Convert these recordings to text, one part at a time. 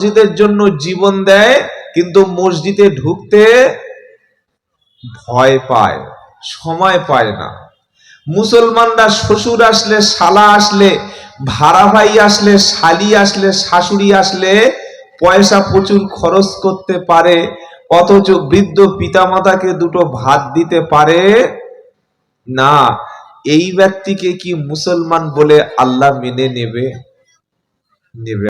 মসজিদের জন্য জীবন দেয়, কিন্তু মসজিদে ঢুকতে ভয় পায়, সময় পায় না। মুসলমানরা শ্বশুর আসলে, শালা আসলে, ভাড়া ভাই আসলে, শালি আসলে, শাশুড়ি আসলে পয়সা প্রচুর খরচ করতে পারে, অথচ বৃদ্ধ পিতামাতাকে দুটো ভাত দিতে পারে না। এই ব্যক্তিকে কি মুসলমান বলে আল্লাহ মেনে নেবে? নেবে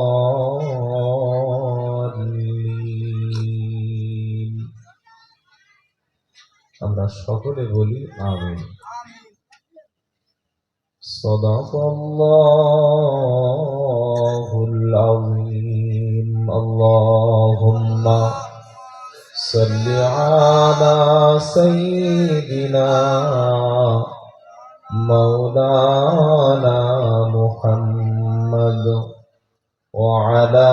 আমরা সকলে বলি আমিন صدق الله العظيم اللهم صل على سيدنا مولانا محمد وعلى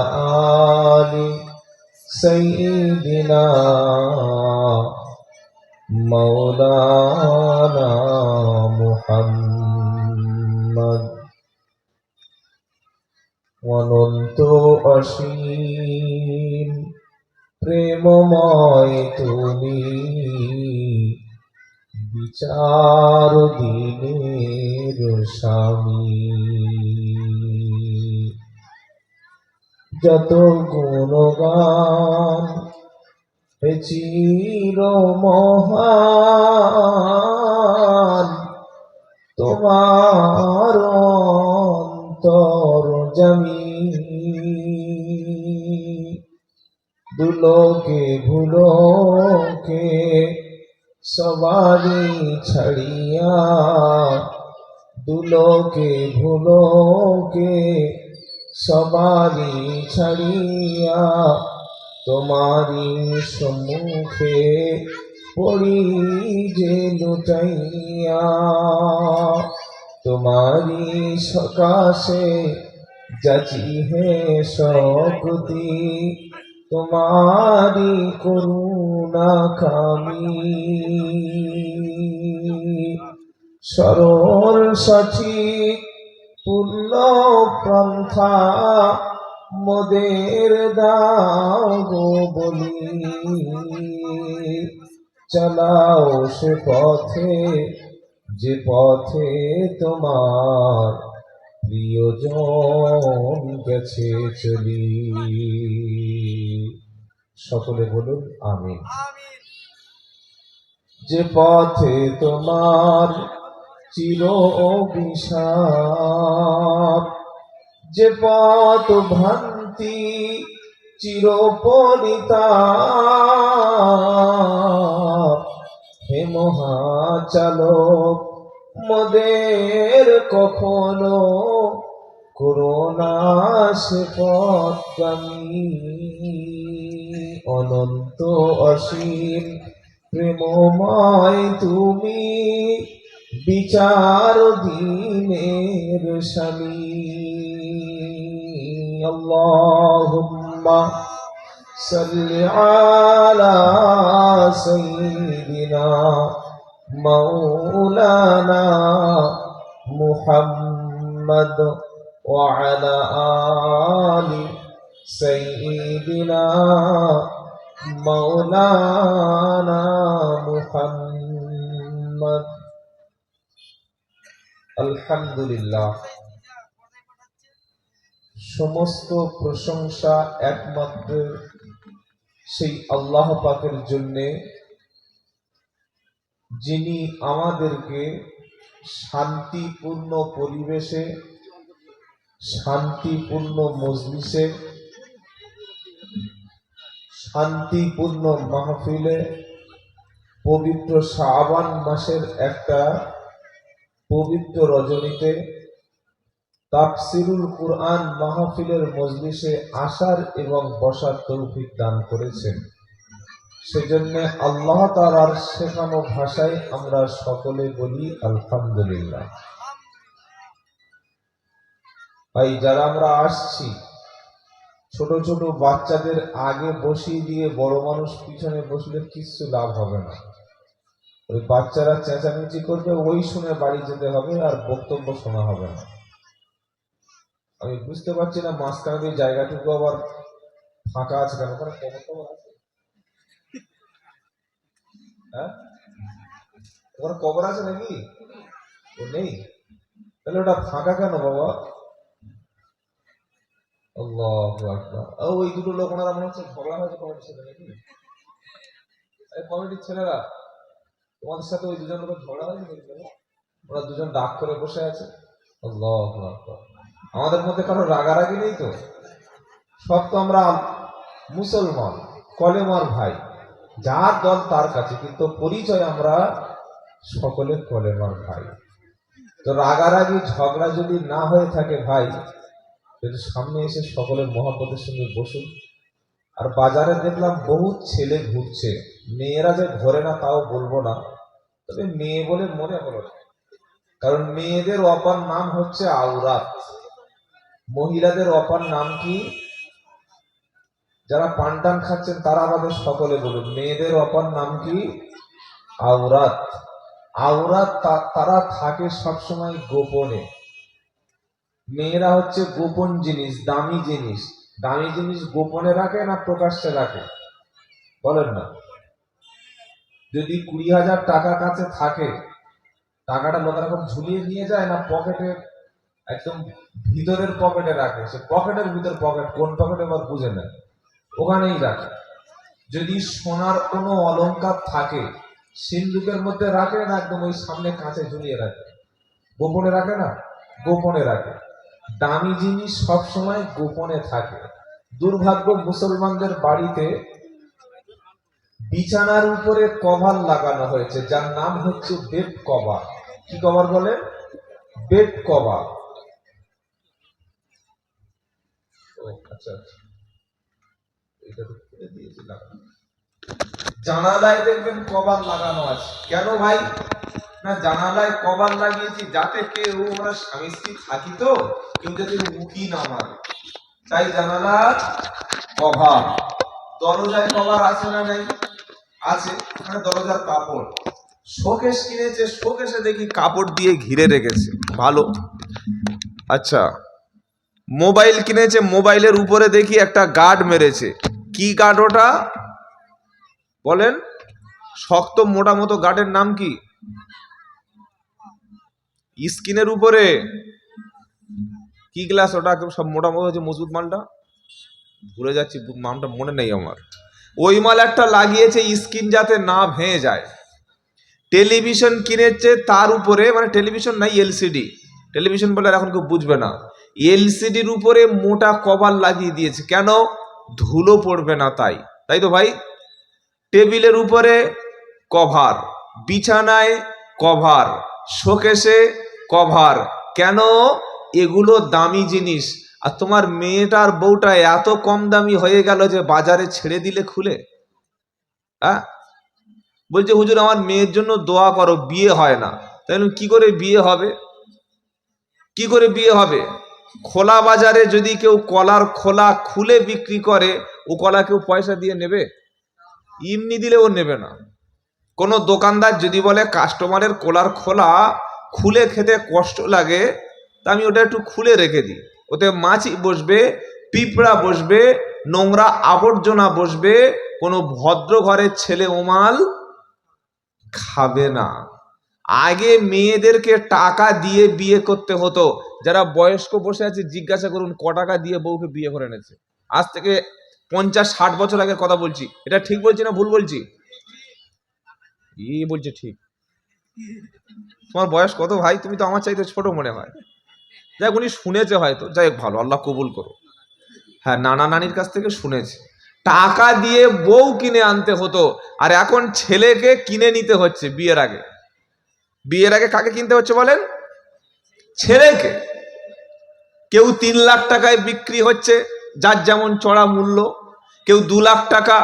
آل سيدنا مولانا محمد অনন্ত অসীম প্রেমময় তুমি বিচার দিনের স্বামী যত গুণগান হে চির মহান তোমার অন্তর জমি দুলোকে ভুলোকে সবারি ছড়িয়া দুলোকে ভুলোকে সবারি ছাড়িয়া তোমারি সম্মুখে পড়ি যে লুটাইয়া, তোমারি সকাশে যাচি হে শক্তি তোমারি করুণা খামি। সরল সঠিক পূর্ণ পন্থা মোদের দাও গো বলি। চালাও সে পথে, যে পথে তোমার প্রিয়জন গেছে চলি। সকলে বলুন আমি যে পথে তোমার চির অভিশাপ যে পথ ভ্রান্তি চির হে মহাচালক, মোদের কখনো করোনা সে অনন্ত অসীম প্রেমময় তুমি বিচার দিনের স্বামী। اللهم صل على سيدنا مولانا محمد وعلى آل سيدنا مولانا محمد. الحمد لله. সমস্ত প্রশংসা একমাত্র সেই আল্লাহ পাকের জন্যে, যিনি আমাদেরকে শান্তিপূর্ণ পরিবেশে, শান্তিপূর্ণ মজলিসে, শান্তিপূর্ণ মাহফিলে পবিত্র শাবান মাসের একটা পবিত্র রজনীতে তাফসিরুল কুরআন মাহফিলের মজলিসে আসার এবং বসার তৌফিক দান করেছেন। সেজন্য আল্লাহ তাআলার শেখানো ভাষায় আমরা সকলে বলি, আলহামদুলিল্লাহ। ভাই, যারা আমরা আসছি, ছোট ছোট বাচ্চাদের আগে বসিয়ে দিয়ে বড় মানুষ পিছনে বসলে কিচ্ছু লাভ হবে না। ওই বাচ্চারা চেঁচামেচি করবে, ওই শুনে বাড়ি যেতে হবে আর বক্তব্য শোনা হবে না। আমি বুঝতে পারছি না মাঝখানে এই জায়গাটুকু আবার ফাঁকা আছে কেন? ওখানে কবর টবর আছে? হ্যাঁ? ওখানে কবর আছে নাকি? ও নেই। তাহলে ওটা ফাঁকা কেন বাবা? ওই দুটো লোক ওনারা মনে হচ্ছে ঝগড়া হয়েছে কমিটির সাথে নাকি? কমিটির ছেলেরা, তোমাদের সাথে ওই দুজন লোকের ঝগড়া হয়েছে ওরা দুজন ডাক করে বসে আছে। আল্লাহু আকবার। আমাদের মধ্যে কারও রাগারাগি নেই তো? সব তো আমরা মুসলমান, কলেমার ভাই। যার দল তার কাছে, কিন্তু পরিচয় আমরা সকলে কলেমার ভাই। তো রাগারাগি, ঝগড়া যদি না হয়ে থাকে ভাই, যদি সামনে এসে সকলের মহাপদের সঙ্গে বসুন। আর বাজারে দেখলাম বহু ছেলে ঘুরছে। মেয়েরা যে ঘরে না তাও বলব না। তবে মেয়ে বলে মনে হলো। কারণ মেয়েদের অপার নাম হচ্ছে আওরাত। মহিলাদের অপার নাম কি? যারা পান টান খাচ্ছেন, তারা আমাদের সকলে বলুন। মেয়েদের অপার নাম কি? আওরাত। আওরাত তারা থাকে সবসময় গোপনে। মেয়েরা হচ্ছে গোপন জিনিস, দামি জিনিস। দামি জিনিস গোপনে রাখে না প্রকাশ্যে রাখে? বলেন না। যদি কুড়ি হাজার টাকা কাছে থাকে, টাকাটা লোকের ঝুলিয়ে নিয়ে যায় না পকেটে একদম ভিতরের পকেটে রাখে। সে পকেটের ভিতর পকেট, কোন পকেটে এবার বুঝে নেয়। ওখানেই রাখে। যদি সোনার কোনো অলঙ্কার থাকে সিন্ধুকের মধ্যে রাখে না একদম ওই সামনে কাছে ঝুলিয়ে রাখে? গোপনে রাখে না? গোপনে রাখে। দামি জিনিস সবসময় গোপনে থাকে। দুর্ভাগ্য, মুসলমানদের বাড়িতে বিছানার উপরে কভার লাগানো হয়েছে, যার নাম হচ্ছে বেড কভার। কি কভার বলে? বেড কভার ও আচ্ছা আচ্ছা। জানালায় দেখবেন কভার লাগানো আছে। কেন ভাই? না, জানালায় কভার লাগিয়েছি যাতে কেউ আমরা স্বামী স্ত্রী থাকি তো, কেউ যাতে উকি না মারে। তাই জানালার কভার। দরজায় কভার আছে না নাই? আছে মানে দরজার কাপড়। শোকেশ কিনেছে শোকেশে দেখি কাপড় দিয়ে ঘিরে রেখেছে। ভালো। আচ্ছা। মোবাইল কিনেছে, মোবাইলের উপরে দেখি একটা গার্ড মেরেছে। কি গার্ড ওটা? বলেন, শক্ত মোটা মতো গার্ডের নাম কি? স্কিনের উপরে। কি গ্লাস ওটা? সব মোটা মতো হচ্ছে মজবুত মালটা? ভুলে যাচ্ছি, নামটা মনে নেই আমার। ওই মাল একটা লাগিয়েছে, স্কিন যাতে না ভেঙে যায়। টেলিভিশন কিনেছে, তার উপরে মানে টেলিভিশন নাই, এলসিডি। টেলিভিশন বলে এখন কেউ বুঝবে না। এলসিডির উপরে মোটা কভার লাগিয়ে দিয়েছে। কেন? ধুলো পড়বে না তাই। তাই তো ভাই? টেবিলের উপরে কভার, বিছানায় কভার শোকেশে কভার। কেন? এগুলো দামি জিনিস। আর তোমার মেয়েটার বউটা এত কম দামি হয়ে গেল যে বাজারে ছেড়ে দিলে খুলে? হ্যাঁ বলছে, হুজুর, আমার মেয়ের জন্য দোয়া করো, বিয়ে হয় না। তাহলে কি করে বিয়ে হবে? কি করে বিয়ে হবে? খোলা বাজারে যদি কেউ কলার খোলা খুলে বিক্রি করে, ও কলা কেউ পয়সা দিয়ে নেবে? ইমনি দিলে ও নেবে না। কোনো দোকানদার যদি বলে, কাস্টমারের কলার খোলা, খুলে খেতে কষ্ট লাগে, তা আমি ওটা একটু খুলে রেখে দিই। ওতে মাছি বসবে, পিঁপড়া বসবে, নোংরা আবর্জনা বসবে, কোনো ভদ্র ঘরের ছেলে ওমাল খাবে না। আগে মেয়েদেরকে টাকা দিয়ে বিয়ে করতে হতো। যারা বয়স্ক বসে আছে, জিজ্ঞাসা করুন, ক টাকা দিয়ে বউকে বিয়ে করে এনেছে? আজ থেকে পঞ্চাশ, ষাট বছর আগের কথা বলছি। এটা ঠিক বলছি না ভুল বলছি? ই বলছে ঠিক। তোমার বয়স কত ভাই? তুমি তো আমার চাইতে ছোট মনে হয়। যাই উনি শুনেছে হয়তো। যাই হোক, ভালো, আল্লাহ কবুল করো হ্যাঁ নানা নানির কাছ থেকে শুনেছে। টাকা দিয়ে বউ কিনে আনতে হতো, আর এখন ছেলেকে কিনে নিতে হচ্ছে বিয়ের আগে। বিয়ের আগে কাকে কিনতে হচ্ছে বলেন? ছেলেকে কেউ তিন লাখ টাকায় বিক্রি হচ্ছে, যার যেমন চড়া মূল্য, কেউ দু লাখ টাকা,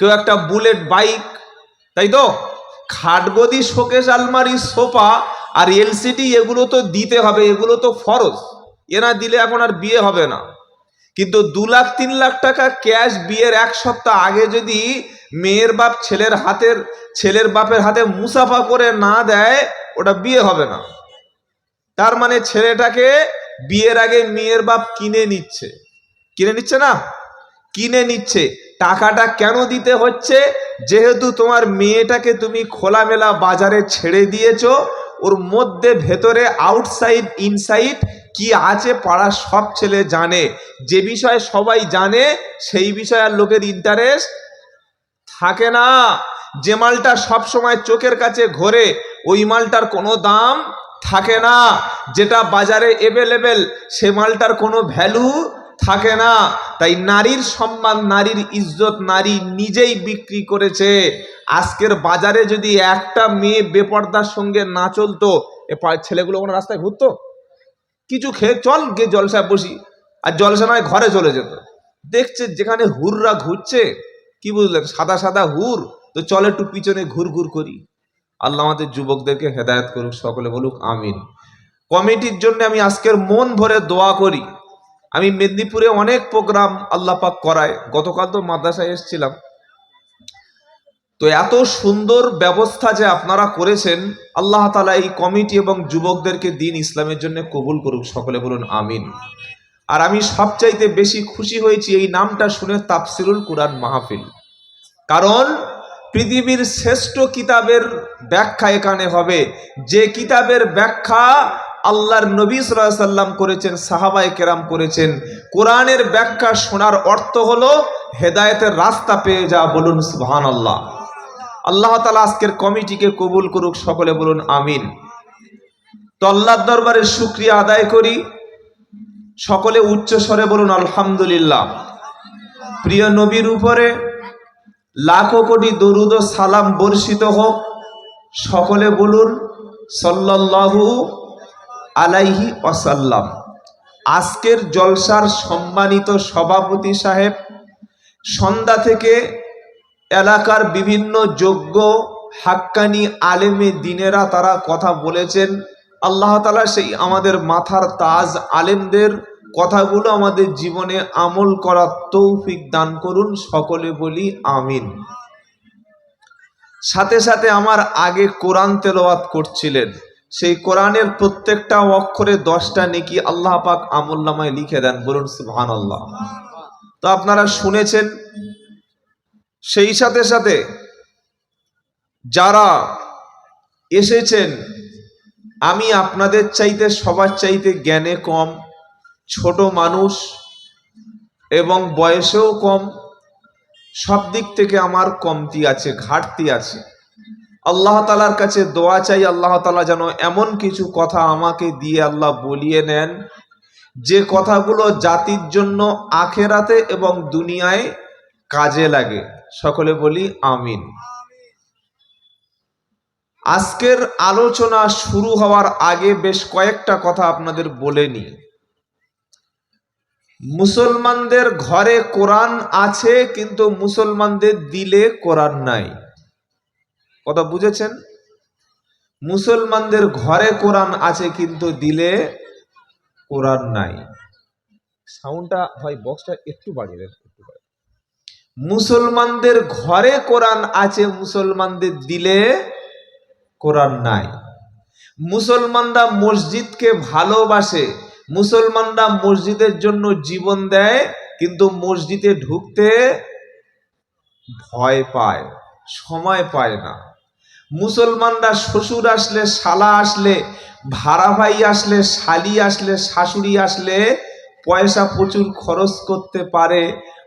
কেউ একটা বুলেট বাইক, তাই তো? খাটগদি শোকেশ আলমারি, সোফা আর এলসিডি এগুলো তো দিতে হবে, এগুলো তো ফরজ। এনা দিলে এখন আর বিয়ে হবে না। কিন্তু দু লাখ, তিন লাখ টাকা ক্যাশ বিয়ের এক সপ্তাহ আগে যদি মেয়ের বাপ ছেলের হাতের, ছেলের বাপের হাতে মুসাফা করে না দেয়, ওটা বিয়ে হবে না। তার মানে ছেলেটাকে বিয়ের আগে মেয়ের বাপ কিনে নিচ্ছে। কিনে নিচ্ছে না? কিনে নিচ্ছে। টাকাটা কেন দিতে হচ্ছে? যেহেতু তোমার মেয়েটাকে তুমি খোলামেলা বাজারে ছেড়ে দিয়েছ, ওর মধ্যে, ভেতরে আউটসাইড ইনসাইড কি আছে পাড়ার সব ছেলে জানে। যে বিষয়ে সবাই জানে, সেই বিষয়ে আর লোকের ইন্টারেস্ট থাকে না। যে মালটা সব সময় চোখের কাছে ঘোরে, ওই মালটার কোনো দাম থাকে না। যেটা বাজারে এভেলেবেল সে মালটার কোনো ভ্যালু থাকে না। তাই নারীর সম্মান, নারীর ইজ্জত, নারী নিজেই বিক্রি করেছে। আজকের বাজারে যদি একটা মেয়ে বেপর্দার সঙ্গে না চলতো, এ ছেলেগুলো কোনো রাস্তায় ঘুরতো? কিছু খেয়ে চল গিয়ে জলসায় বসি। আর জলসা নয়, ঘরে চলে যেত। দেখছে যেখানে হুররা ঘুরছে, কি বুঝলেন? সাদা সাদা হুর। তো চল একটু পিছনে ঘুর ঘুর করি। আল্লাহ আমাদের যুবকদেরকে হেদায়েত করুক, সকলে বলুক, আমিন। কমিটির জন্য আমি আজকের মন ভরে দোয়া করি। আমি মেদিনীপুরে অনেক প্রোগ্রাম আল্লাহ পাক করায়। গতকাল তো মাদ্রাসায় এসেছিলাম। তো এত সুন্দর ব্যবস্থা যে আপনারা করেছেন, আল্লাহ তালা এই কমিটি এবং যুবকদেরকে দিন ইসলামের জন্য কবুল করুক, সকলে বলুন, আমিন। আর আমি সবচাইতে বেশি খুশি হয়েছি এই নামটা শুনে তাফসিরুল কুরআন মাহফিল। কারণ পৃথিবীর শ্রেষ্ঠ কিতাবের ব্যাখ্যা এখানে হবে। যে কিতাবের ব্যাখ্যা আল্লাহর নবী আলাইহি সাল্লাম করেছেন, সাহাবায়ে কেরাম করেছেন, কোরআনের ব্যাখ্যা শোনার অর্থ হলো হেদায়েতের রাস্তা পেয়ে যা বলুন সুবহানাল্লাহ। আল্লাহ তালা আজকের কমিটিকে কবুল করুক, সকলে বলুন আমিন। তো আল্লাহর দরবারে শুক্রিয়া আদায় করি। সকলে উচ্চ স্বরে বলুন আলহামদুলিল্লাহ। প্রিয় নবীর উপরে লাখো কোটি দরুদ ও সালাম বর্ষিত হোক। সকলে বলুন, সাল্লাল্লাহু আলাইহি ওয়াসাল্লাম। আজকের জলসার সম্মানিত সভাপতি সাহেব, সন্ধ্যা থেকে এলাকার বিভিন্ন যোগ্য, হাক্কানি আলেমে দিনেরা তারা কথা বলেছেন। আল্লাহ তালা সেই আমাদের মাথার তাজ আলেমদের কথাগুলো আমাদের জীবনে আমল করার তৌফিক দান করুন, সকলে বলি আমিন। সাথে সাথে আমার আগে কোরআন তেলাওয়াত করছিলেন। সেই কোরআনের প্রত্যেকটা অক্ষরে দশটা নেকি আল্লাহ পাক আমল নামায় লিখে দেন, বলুন সুবহান আল্লাহ তো আপনারা শুনেছেন, সেই সাথে সাথে যারা এসেছেন, আমি আপনাদের চাইতে, সবার চাইতে জ্ঞানে কম ছোট মানুষ এবং বয়সেও কম, সব দিক থেকে আমার কমতি আছে, ঘাটতি আছে। আল্লাহ তালার কাছে দোয়া চাই, আল্লাহ তালা যেন এমন কিছু কথা আমাকে দিয়ে আল্লাহ বলিয়ে নেন, যে কথাগুলো জাতির জন্য আখেরাতে এবং দুনিয়ায় কাজে লাগে। সকলে বলি, আমিন। আজকের আলোচনা শুরু হওয়ার আগে বেশ কয়েকটা কথা আপনাদের বলে নি মুসলমানদের ঘরে কোরআন আছে কিন্তু মুসলমানদের দিলে কোরআন নাই। কথা বুঝেছেন? মুসলমানদের ঘরে কোরআন আছে কিন্তু দিলে কোরআন নাই। সাউন্ডটা ভাই বক্সটা একটু বাড়িয়ে দেন একটু। মুসলমানদের ঘরে কোরআন আছে মুসলমানদের দিলে কোরআন নাই। মুসলমানরা মসজিদকে ভালোবাসে মুসলমানরা মসজিদের জন্য জীবন দেয়, কিন্তু মসজিদে ঢুকতে ভয় পায়, সময় পায় না। মুসলমানরা শ্বশুর আসলে, শালা আসলে, ভাড়া ভাই আসলে, শালি আসলে, শাশুড়ি আসলে পয়সা প্রচুর খরচ করতে পারে,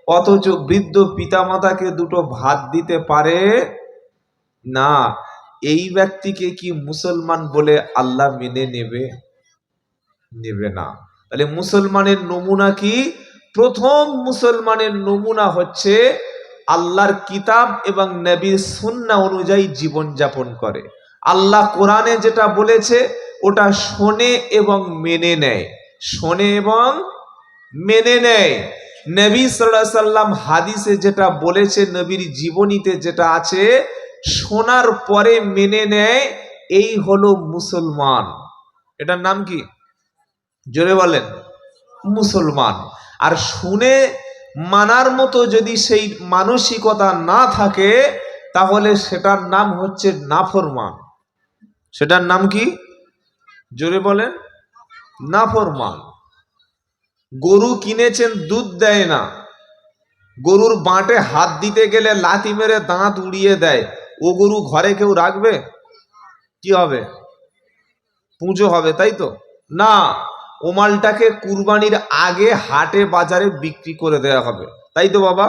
অথচ বৃদ্ধ পিতামাতাকে দুটো ভাত দিতে পারে না। এই ব্যক্তিকে কি মুসলমান বলে আল্লাহ মেনে নেবে? নেবে না। তাহলে মুসলমানের নমুনা কি? প্রথম মুসলমানের নমুনা হচ্ছে আল্লাহর কিতাব এবং নবীর সুন্না অনুযায়ী জীবন যাপন করে। আল্লাহ কোরআনে যেটা বলেছে, ওটা শোনে এবং মেনে নেয়। শোনে এবং মেনে নেয়। নবী সাল্লাম হাদিসে যেটা বলেছে, নবীর জীবনীতে যেটা আছে, শোনার পরে মেনে নেয়, এই হলো মুসলমান। এটার নাম কি? জোরে বলেন, মুসলমান। আর শুনে মানার মতো যদি সেই মানসিকতা না থাকে, তাহলে সেটার নাম হচ্ছে নাফরমান। সেটার নাম কি? জোরে বলেন, নাফরমান। গরু কিনেছেন, দুধ দেয় না। গরুর বাঁটে হাত দিতে গেলে লাথি মেরে দাঁত উড়িয়ে দেয়। ও গরু ঘরে কেউ রাখবে? কি হবে? পুজো হবে, তাই তো? না ও মালটাকে কুরবানির আগে হাটে বাজারে বিক্রি করে দেওয়া হবে। তাই তো বাবা?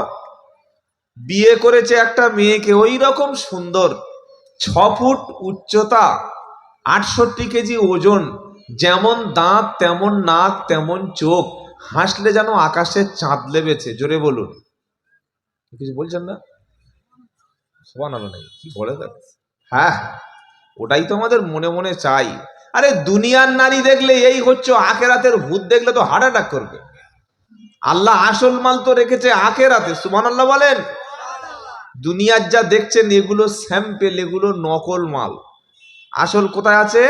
বিয়ে করেছে একটা মেয়েকে ওই রকম সুন্দর। ছ ফুট উচ্চতা আটষট্টি কেজি ওজন যেমন দাঁত তেমন নাক তেমন চোখ। হাসলে যেন আকাশে চাঁদ লেবেছে জোরে বলুন। কিছু বলছেন না? নেই কি বলে দেখ হ্যাঁ ওটাই তো আমাদের মনে মনে চাই। আরে দুনিয়ার নারী দেখলে এই হচ্ছে আখেরাতের ভূত, দেখলে তো হার্ট অ্যাটাক করবে। আল্লাহ আসল মাল তো রেখেছে আখেরাতে সুমান আল্লাহ বলেন। দুনিয়ার যা দেখছেন, এগুলো স্যাম্পেল এগুলো নকল মাল। আসল কোথায় আছে?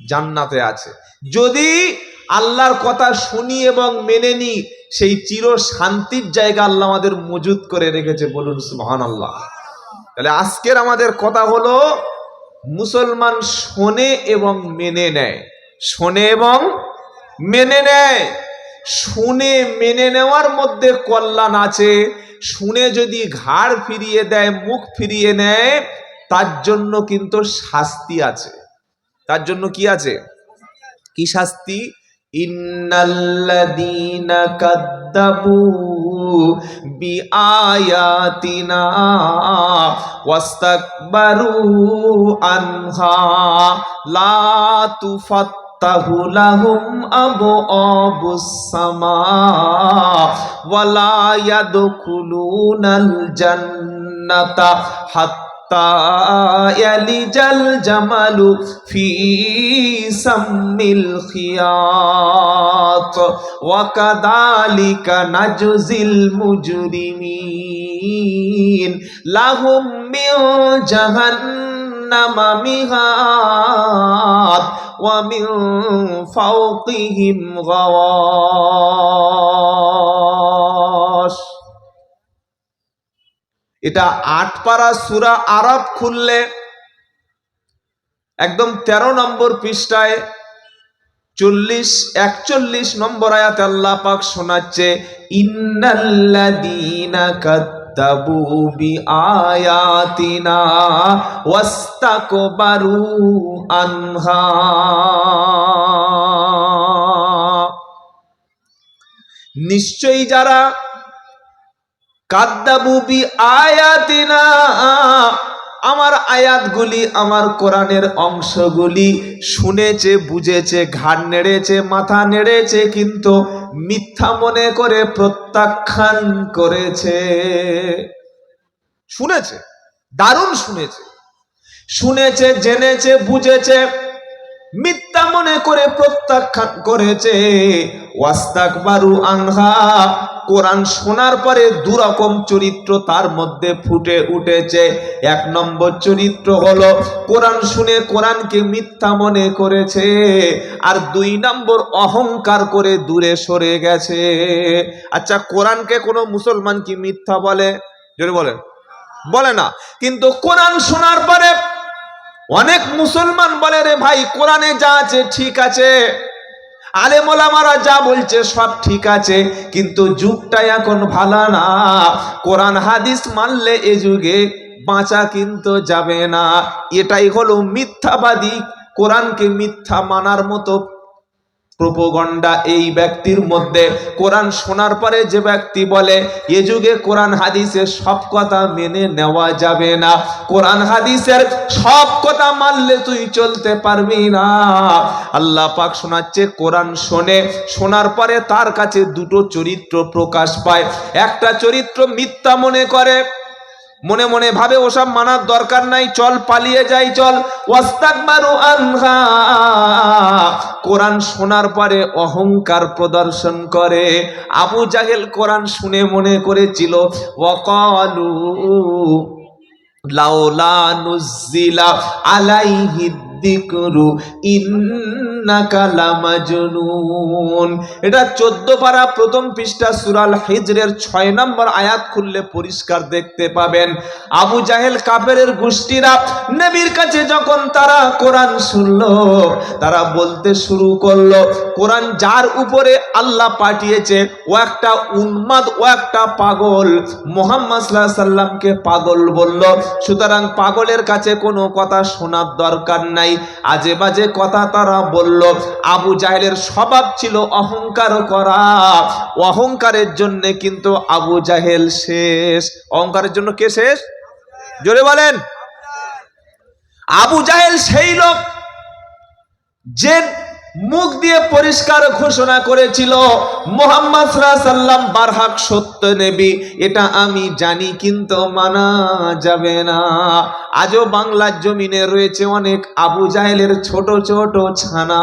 জান্নাতে আছে। যদি আল্লাহর কথা শুনি এবং মেনে নি, সেই চির শান্তির জায়গা আল্লাহ আমাদের মজুদ করে রেখেছে, বলুন সুহান আল্লাহ তাহলে আজকের আমাদের কথা হলো মুসলমান শোনে এবং মেনে নেয়। শোনে এবং মেনে নেয়। শুনে মেনে নেওয়ার মধ্যে কল্যাণ আছে। শুনে যদি ঘাড় ফিরিয়ে দেয়, মুখ ফিরিয়ে নেয়, তার জন্য কিন্তু শাস্তি আছে। তার জন্য কি আছে? কি শাস্তি? ইন্নাল্লাযীনা কাদ্দাবু বিআয়াতিনা ওয়াস্তাকবারু আনহা লা তুফাত্তাহু লাহুম আবওয়াবুস সামা ওয়ালা ইয়াদখুলুনাল জান্নাতা হাত্তা يلج الجمل في سم الخياط. وكذلك نجزي المجرمين. لهم من جهنم مهاد. ومن فوقهم غواش. এটা আট পারা সুরা আরব খুললে একদম ১৩ নম্বর পৃষ্ঠায় চল্লিশ, একচল্লিশ নম্বর আয়াত আল্লাহ পাক শোনাচ্ছে, ইন্নাল্লাযীনা কাদ্দাবু বিআয়াতিনা ওয়াস্তাকবারু আনহা। নিশ্চয়ই যারা কাদ্দাবুবি আয়াতিনা আমার আয়াতগুলি আমার কোরআনের অংশগুলি শুনেছে, বুঝেছে, ঘাড় নেড়েছে, মাথা নেড়েছে, কিন্তু মিথ্যা মনে করে প্রত্যাখ্যান করেছে। শুনেছে, দারুণ শুনেছে। শুনেছে, জেনেছে, বুঝেছে মিথ্যা মনে করে প্রত্যাখ্যান করেছে। ওয়াস্তাক বারু আনহা, কোরআন শোনার পরে দুরকম চরিত্র তার মধ্যে ফুটে উঠেছে। এক নম্বর চরিত্র হলো, কোরআন শুনে কোরআনকে মিথ্যা মনে করেছে আর দুই নম্বর অহংকার করে দূরে সরে গেছে। আচ্ছা কোরআনকে কোনো মুসলমান কি মিথ্যা বলে? যদি বলেন। বলে না। কিন্তু কোরআন শোনার পরে অনেক মুসলমান বলে, রে ভাই, কোরআনে যা আছে ঠিক আছে। আলে মোলামারা যা বলছে সব ঠিক আছে, কিন্তু যুগটা এখন ভালো না। কোরআন হাদিস মানলে এ যুগে বাঁচা কিন্তু যাবে না। এটাই হলো মিথ্যাবাদী, কোরআনকে মিথ্যা মানার মতো প্রোপগন্ডা এই ব্যক্তির মধ্যে কোরআন শোনার পরে যে ব্যক্তি বলে, এ যুগে কোরআন হাদিসের সব কথা মেনে নেওয়া যাবে না। কোরআন হাদিসের সব কথা মানলে তুই চলতে পারবি না। আল্লাহ পাক শোনাচ্ছে, কোরআন শোনে। শোনার পরে তার কাছে দুটো চরিত্র প্রকাশ পায়। একটা চরিত্র মিথ্যা মনে করে মনে মনে ভাবে, ওসব মানার দরকার নাই, চল, পালিয়ে যাই, চল। কোরআন শোনার পরে অহংকার প্রদর্শন করে। আবু জাহেল কোরআন শুনে মনে করেছিল, ওয়াকালু লাউলা নুজিলা আলাইহি যিকরু ইন্নাকা এটা 14 পারা প্রথম পৃষ্ঠা সূরাল হিজরের 6 নম্বর আয়াত খুললে পরিষ্কার দেখতে পাবেন। আবু জাহেল কাফেরের গোষ্ঠীরা নবীর কাছে যখন তারা কোরআন শুনলো, তারা বলতে শুরু করল, কোরআন যার উপরে আল্লাহ পাঠিয়েছে, ও একটা উন্মাদ ও একটা পাগল। মোহাম্মদ সাল্লামকে পাগল বলল, সুতরাং পাগলের কাছে কোনো কথা শোনার দরকার নাই। আজে বাজে কথা তারা বলল, আবু জাহেলের স্বভাব ছিল অহংকার করা। অহংকারের জন্য কিন্তু আবু জাহেল শেষ। অহংকারের জন্য কে শেষ? জোরে বলেন। আবু জাহেল সেই লোক যে মুখ দিয়ে পরিষ্কার ঘোষণা করেছিল, মোহাম্মদ সাল্লাম বারহাক সত্য নেবি। এটা আমি জানি, কিন্তু মানা যাবে না। আজও বাংলার জমিনে রয়েছে অনেক আবু জাহেলের ছোট ছোট ছানা,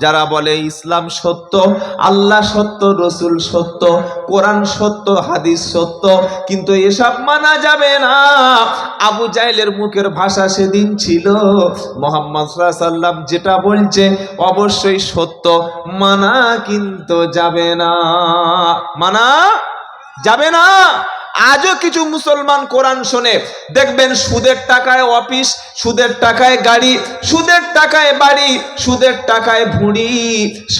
যারা বলে, ইসলাম সত্য, আল্লাহ সত্য, রসুল সত্য, কোরআন সত্য, হাদিস সত্য, কিন্তু এসব মানা যাবে না। আবু জাহেলের মুখের ভাষা সেদিন ছিল, মোহাম্মদ সাল্লাম যেটা বলছে অবশ্যই সত্য। মানা কিন্তু যাবে না। মানা যাবে না। আজও কিছু মুসলমান কোরআন শোনে। দেখবেন সুদের টাকায় অফিস, সুদের টাকায় গাড়ি, সুদের টাকায় বাড়ি, সুদের টাকায় ভুঁড়ি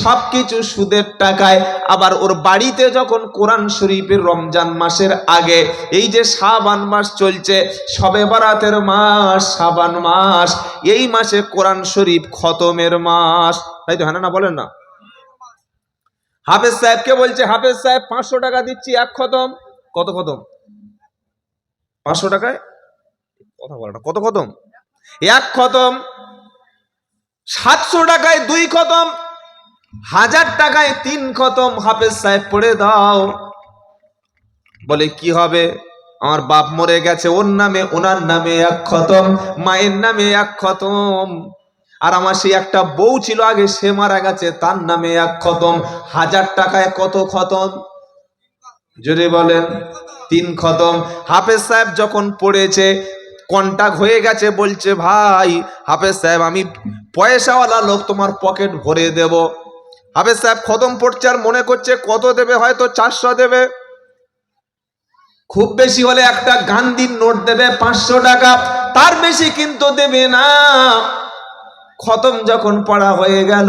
সব কিছু সুদের টাকায়। আবার ওর বাড়িতে যখন কোরআন শরীফের রমজান মাসের আগে, এই যে সাবান মাস চলছে, সবে বারাতের মাস সাবান মাস, এই মাসে কোরআন শরীফ খতমের মাস। তাই তো হ্যাঁ না, বলেন না। হাফেজ সাহেবকে বলছে, হাফেজ সাহেব, পাঁচশো টাকা দিচ্ছি, এক খতম। কত খতম? পাঁচশো টাকায়? কথা বলে কত খতম? এক খতম, সাতশো টাকায় দুই খতম, হাজার টাকায় তিন খতম। হাফেজ সাহেব, পড়ে দাও। বলে, কি হবে? আমার বাপ মরে গেছে, ওর নামে, ওনার নামে এক খতম, মায়ের নামে এক খতম। আর আমার সেই একটা বউ ছিল আগে, সে মারা গেছে, তার নামে এক খতম। হাজার টাকায় কত খতম? জোরে বলেন তিন খতম। হাফেজ সাহেব যখন পড়েছে কন্টাক্ট হয়ে গেছে, বলছে, ভাই, হাফেজ সাহেব, আমি পয়সাওয়ালা লোক, তোমার পকেট ভরে দেব। হাফেজ সাহেব খতম পড়ছে আর মনে করছে, কত দেবে? হয়তো চারশো দেবে। খুব বেশি হলে একটা গান্ধীর নোট দেবে, পাঁচশো টাকা। তার বেশি কিন্তু দেবে না। খতম যখন পড়া হয়ে গেল,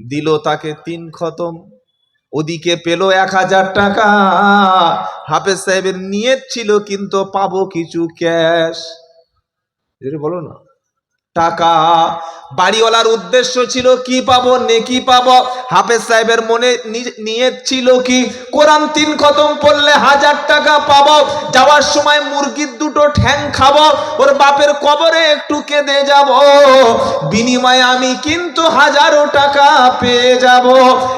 দিল তাকে তিন খতম। ওদিকে পেল এক হাজার টাকা। হাফেজ সাহেবের নিয়ত ছিল, কিন্তু পাবো কিছু ক্যাশ বলো না। টাকা। বাড়িওয়ালার উদ্দেশ্য ছিল, কি পাবো নেকি পাবো? হাফেজ সাহেবের মনে নিয়ে ছিল কি, কোরআন তিন খতম পড়লে হাজার টাকা পাবো, যাওয়ার সময় মুরগির দুটো ঠ্যাং খাব, ওর বাপের কবরে একটু কেঁদে যাব। বিনিময়ে আমি কিন্তু হাজারো টাকা পেয়ে যাব।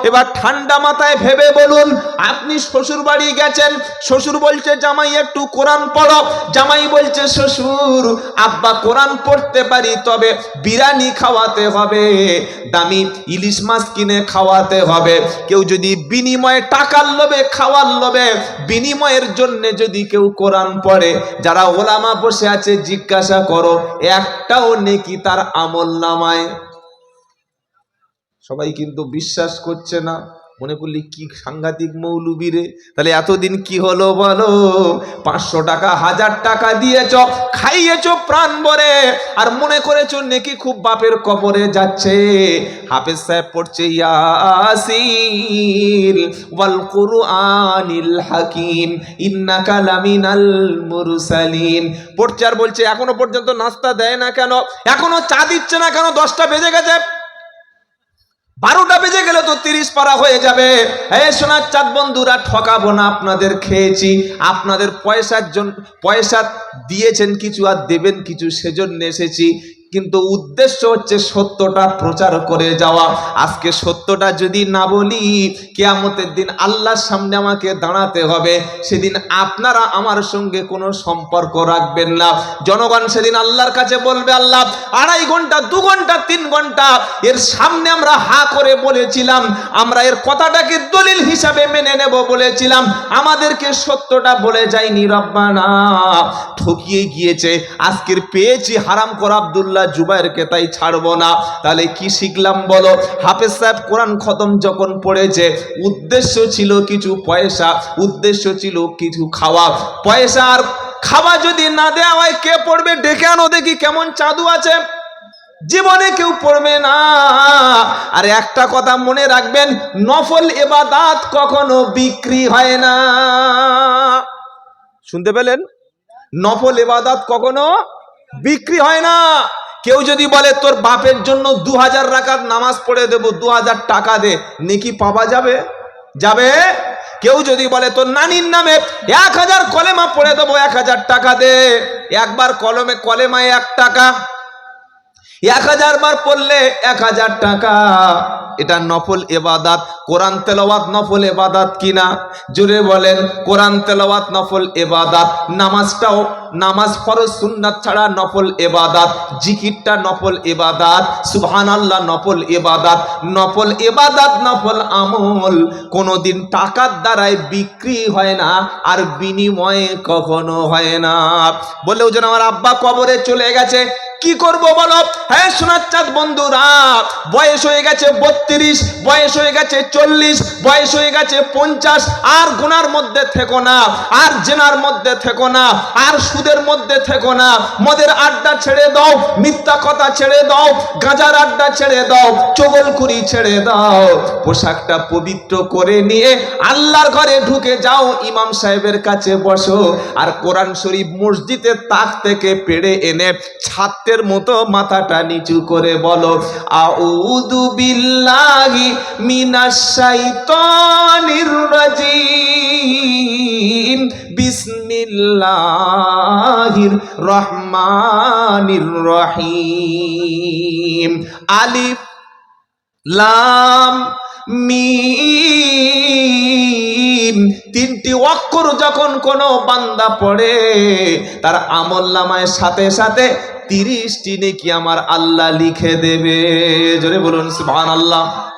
এবার ঠান্ডা মাথায় ভেবে বলুন, আপনি শ্বশুর বাড়ি গেছেন, শ্বশুর বলছে, জামাই, একটু কোরআন পড়ো। জামাই বলছে, শ্বশুর, আব্বা কোরআন পড়তে পারি তবে বিরিয়ানি খাওয়াতে হবে, দামি ইলিশ মাছ কিনে খাওয়াতে হবে। কেউ যদি বিনিময়ে টাকার লোভে, খাওয়ার লোভে বিনিময়ের জন্য যদি কেউ কোরআন পড়ে, যারা ওলামা বসে আছে, জিজ্ঞাসা করো, একটাও নেকি তার আমল নামায়? সবাই কিন্তু বিশ্বাস করছে না। মনে করলি কি সাংঘাতিক মৌলবি রে? তাহলে এতদিন কি হলো বলো? পাঁচশো টাকা, হাজার টাকা দিয়েছ, খাইয়েছ প্রাণ ভরে, আর মনে করেছ নেকি খুব বাপের কবরে যাচ্ছে। হাফেজ সাহেব পড়ছে, ইয়াসিন ওয়াল কুরআনিল হাকিম, ইন্নাকা লামিনাল মুরসালিন। পড়ছে আর বলছে, এখনও পর্যন্ত নাস্তা দেয় না কেন? এখনও চা দিচ্ছে না কেন? দশটা বেজে গেছে। বারোটা বেজে গেলে তো তিরিশ পারা হয়ে যাবে। হে সোনার চাঁদ বন্ধুরা, ঠকাবো না, আপনাদের খেয়েছি। আপনাদের পয়সার জন্য পয়সা দিয়েছেন কিছু আর দেবেন কিছু, সেজন্য এসেছি। কিন্তু উদ্দেশ্য হচ্ছে সত্যটা প্রচার করে যাওয়া। আজকে সত্যটা যদি না বলি, কেয়ামতের দিন আল্লাহর সামনে আমাকে দাঁড়াতে হবে। সেদিন আপনারা আমার সঙ্গে কোনো সম্পর্ক রাখবেন না। জনগণ সেদিন আল্লাহর কাছে বলবে, আল্লাহ, আড়াই ঘণ্টা, দু ঘণ্টা, তিন ঘণ্টা, এর সামনে আমরা হা করে বলেছিলাম, আমরা এর কথাটাকে দলিল হিসাবে মেনে নেব বলেছিলাম। আমাদেরকে সত্যটা বলে যায়নি, রব্বানা, ঠকিয়ে গিয়েছে। আজকের পেয়েছি হারাম কর আব্দুল্লাহ জুবাইরকে তাই ছাড়বো না। তাহলে কি শিখলাম বলো? হাফেজ সাহেব কোরআন খতম যখন পড়েছে, উদ্দেশ্য ছিল কিছু পয়সা, উদ্দেশ্য ছিল কিছু খাওয়া। পয়সা আর খাওয়া যদি না দেওয়া হয়, কে পড়বে? ডেকে আনো দেখি কেমন চাঁদু আছে। জীবনে কেউ পড়বে না। আর একটা কথা মনে রাখবেন, নফল এবাদাত কখনো বিক্রি হয় না। শুনতে পেলেন? নফল এবাদাত কখনো বিক্রি হয় না। কেউ যদি বলে, তোর বাপের জন্য দু হাজার রাখার নামাজ পড়ে দেব দু হাজার টাকা দে, নেকি পাওয়া যাবে? যাবে? কেউ যদি বলে, তোর নানির নামে এক হাজার কলেমা পড়ে দেবো এক হাজার টাকা দে। একবার কলমে, কলেমায় এক টাকা। এক হাজার বার পড়লে এক হাজার টাকা। এটা নফল এবাদাত কোরআন তেলাওয়াত নফল এবাদাত কিনা? জুড়ে বলেন, কোরআন তেলাওয়াত নফল এবাদাত নামাজটাও, নামাজ ফরজ সুন্নাত ছাড়া নফল এবাদাত জিকিরটা নফল এবাদাত সুবহান আল্লাহ নফল এবাদাত নফল এবাদাত নফল আমল। কোনোদিন টাকার দ্বারাই বিক্রি হয় না, আর বিনিময়ে কখনো হয় না। বললেও যেন আমার আব্বা কবরে চলে গেছে কি করব বলো? হ্যাঁ সোনার চাঁদ বন্ধুরা, বয়স হয়ে গেছে বত্রিশ, বয়স হয়ে গেছে চল্লিশ, বয়স হয়ে গেছে পঞ্চাশ, আর গুনার মধ্যে থেকো না, আর জেনার মধ্যে থেকো না, আর সুদের মধ্যে থেকো না। মদের আড্ডা ছেড়ে দাও, মিথ্যা কথা ছেড়ে দাও, গাঁজার আড্ডা ছেড়ে দাও চগলকুড়ি ছেড়ে দাও। পোশাকটা পবিত্র করে নিয়ে আল্লাহর ঘরে ঢুকে যাও, ইমাম সাহেবের কাছে বসো, আর কোরআন শরীফ মসজিদের তাক থেকে পেড়ে এনে ছাত্রের মতো মাথাটা নিচু করে বলো আউদু বিল্লাহি রাজিম। বিসমিল্লাহির রহমানির রহিম। আলিফ লাম মিম তিনটি অক্ষর যখন কোনো বান্দা পড়ে, তার আমল নামায় সাথে সাথে তিরিশটি নেকি আমার আল্লাহ লিখে দেবে। জোরে বলুন, সুবহানাল্লাহ। আল্লাহ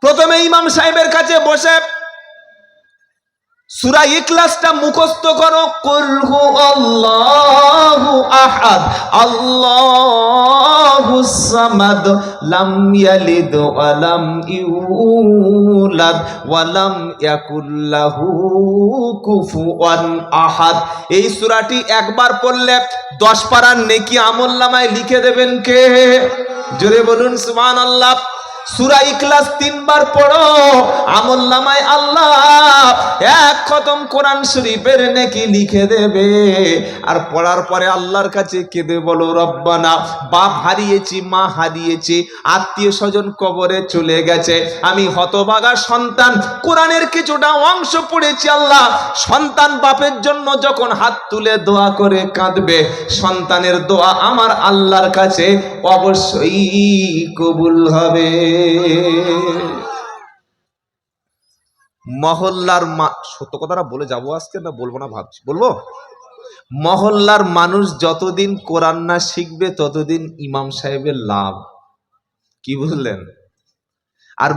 প্রথমে ইমাম সাহেবের কাছে বসে সুরা মুখস্থ করো আহাদ সামাদ, লাম ইয়ালিদ ওয়া লাম ইউলাদ, ওয়া লাম কুফুয়ান আহাদ। এই সূরাটি একবার পড়লে 10 পারার নেকি আমলনামায় লিখে দেবেন কে? জোরে বলুন, সুবহানাল্লাহ। সুরা ইখলাস তিনবার পড়ো। আমল নামায় আল্লাহ এক খতম কোরআন শরীফের নেকি লিখে দেবে। আর পড়ার পরে আল্লাহর কাছে কেঁদে বলো, রব্বানা, বাপ হারিয়েছি, মা হারিয়েছি, আত্মীয় স্বজন কবরে চলে গেছে। আমি হতভাগা সন্তান, কোরআনের কিছুটা অংশ পড়েছি আল্লাহ। সন্তান বাপের জন্য যখন হাত তুলে দোয়া করে কাঁদবে, সন্তানের দোয়া আমার আল্লাহর কাছে অবশ্যই কবুল হবে। মহল্লার মা, সত্য কথাটা বলে যাব আজকে না বলব না ভাবছি, বলব? মহল্লার মানুষ যতদিন কোরআন না শিখবে, ততদিন ইমাম সাহেবের লাভ। কি বুঝলেন? আর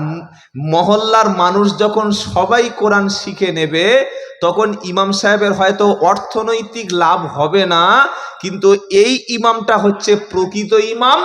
মহল্লার মানুষ যখন সবাই কোরআন শিখে নেবে, তখন ইমাম সাহেবের হয়তো অর্থনৈতিক লাভ হবে না, কিন্তু এই ইমামটা হচ্ছে প্রকৃত ইমাম।